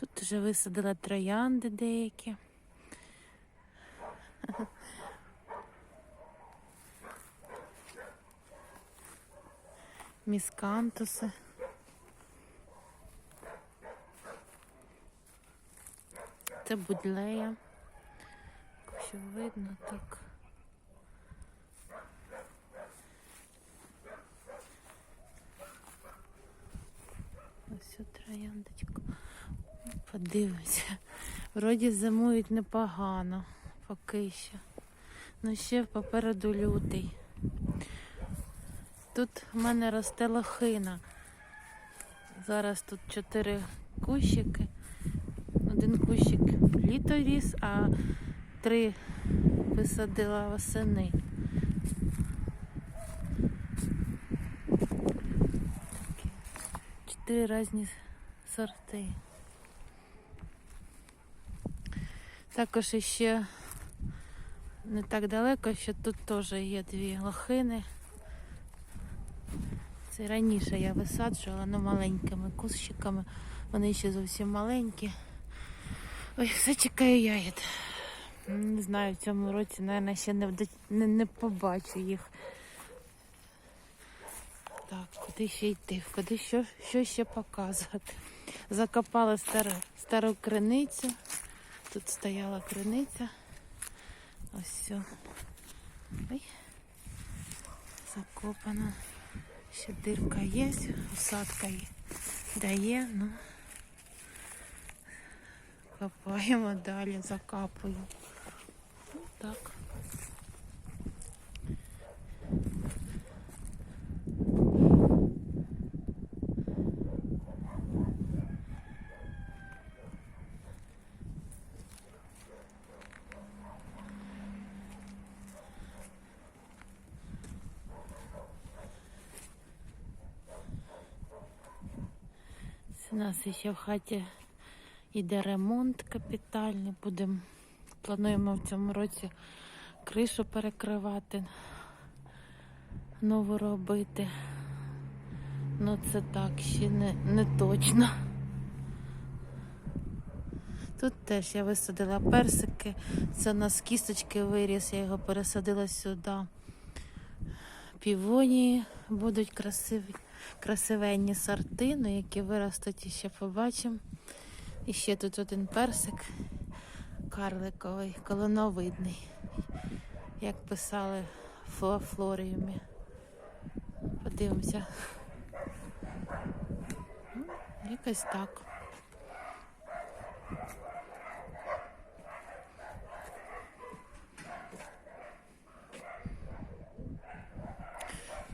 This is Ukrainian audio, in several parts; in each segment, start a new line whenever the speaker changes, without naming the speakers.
Тут вже висадила троянди деякі. Міскантуси. Це будлея. Якщо видно так. Подивимося. Вроді зимують непогано, поки що. Ну ще попереду лютий. Тут в мене росте лохина. Зараз тут чотири кущики. Один кущик літо ріс, а три висадила восени. Чотири різні сорти. Також ще не так далеко, що тут теж є дві лохини. Це раніше я висаджувала, ну маленькими кущиками. Вони ще зовсім маленькі. Ой, все чекаю ягід. Не знаю, в цьому році, мабуть, ще не, не, не побачу їх. Так, куди ще йти? Куди що, що ще показувати? Закопала стару, стару криницю. Тут стояла криниця. Ось все. Ой. Закопана. Ще дирка є, усадка є. Дає, ну. Копаємо далі, закапуємо. Ну, Так. У нас ще в хаті йде ремонт капітальний. Будемо плануємо в цьому році кришу перекривати, нову робити. Ну це так, ще не, не точно. Тут теж я висадила персики. Це у нас кісточки виріс, я його пересадила сюди. Півонії будуть красиві, красивенні сорти, ну, які виростуть і ще побачимо. І ще тут один персик карликовий, колоновидний, як писали в флоріумі. Подивимося. Ну, Якось так.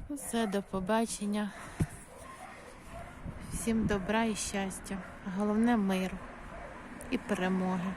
Ну, Все, до побачення. Всім добра і щастя. Головне миру і перемоги.